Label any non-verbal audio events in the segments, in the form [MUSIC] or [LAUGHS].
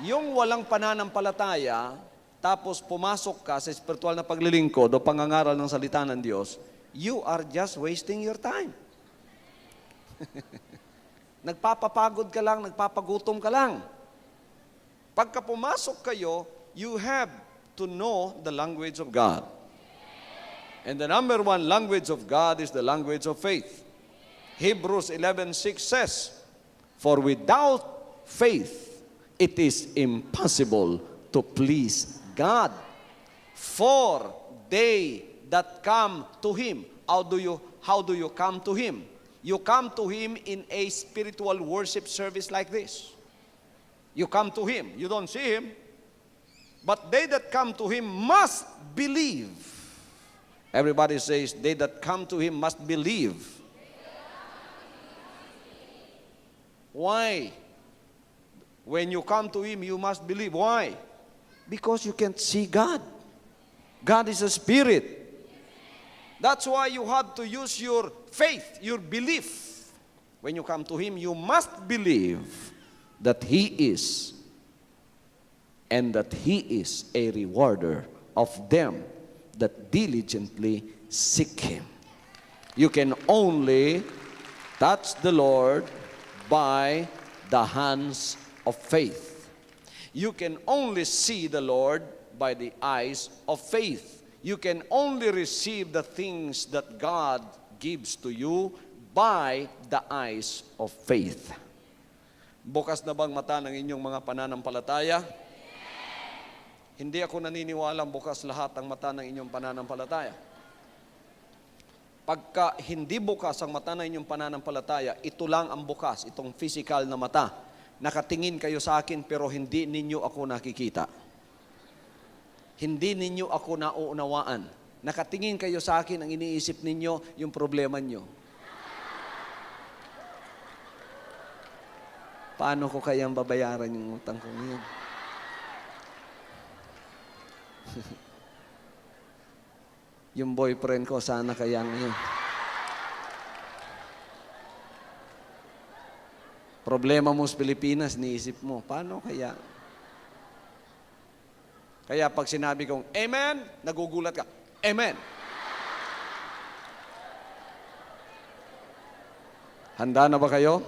Yung walang pananampalataya, tapos pumasok ka sa spiritual na paglilingkod o pangangaral ng salita ng Diyos, you are just wasting your time. [LAUGHS] Nagpapapagod ka lang, nagpapagutom ka lang. Pagka pumasok kayo, you have to know the language of God. And the number one language of God is the language of faith. Hebrews 11:6 says, "For without faith it is impossible to please God. For they that come to him, how do you how do you come to him? You come to him in a spiritual worship service like this. You come to him, you don't see him, but they that come to him must believe. Everybody says, they that come to him must believe. Why? When you come to him, you must believe. Why? Because you can't see God. God is a spirit. That's why you have to use your faith, your belief. When you come to him, you must believe that he is and that he is a rewarder of them that diligently seek him. You can only touch the Lord by the hands of faith. You can only see the Lord by the eyes of faith. You can only receive the things that God gives to you by the eyes of faith. Bukas na bang mata ng inyong mga pananampalataya? Hindi ako naniniwalang bukas lahat ang mata ng inyong pananampalataya. Pagka hindi bukas ang mata ng inyong pananampalataya, ito lang ang bukas, itong physical na mata. Nakatingin kayo sa akin pero hindi ninyo ako nakikita. Hindi ninyo ako nauunawaan. Nakatingin kayo sa akin, ang iniisip ninyo, yung problema nyo. Paano ko kayang babayaran yung utang ko ngayon? [LAUGHS] yung boyfriend ko, sana kaya ngayon. Problema mo sa Pilipinas, niisip mo, paano kaya? Kaya pag sinabi kong, Amen, nagugulat ka, Amen. Handa na ba kayo?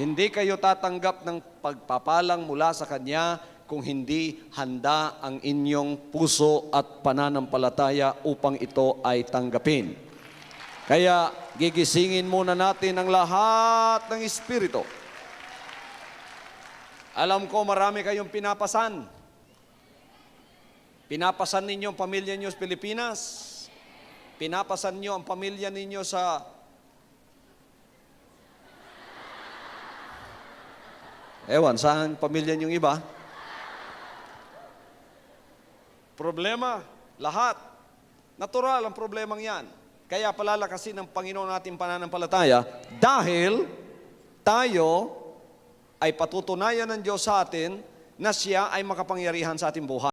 Hindi kayo tatanggap ng pagpapalang mula sa Kanya kung hindi handa ang inyong puso at pananampalataya upang ito ay tanggapin. Kaya gigisingin muna natin ang lahat ng Espiritu. Alam ko marami kayong pinapasan. Pinapasan ninyo ang pamilya niyo sa Pilipinas. Pinapasan niyo ang pamilya ninyo sa Ewan, saan pamilya niyong iba? Problema, lahat. Natural ang problemang yan. Kaya palalakasin ng Panginoon natin pananampalataya dahil tayo ay patutunayan ng Diyos sa atin na siya ay makapangyarihan sa ating buhay.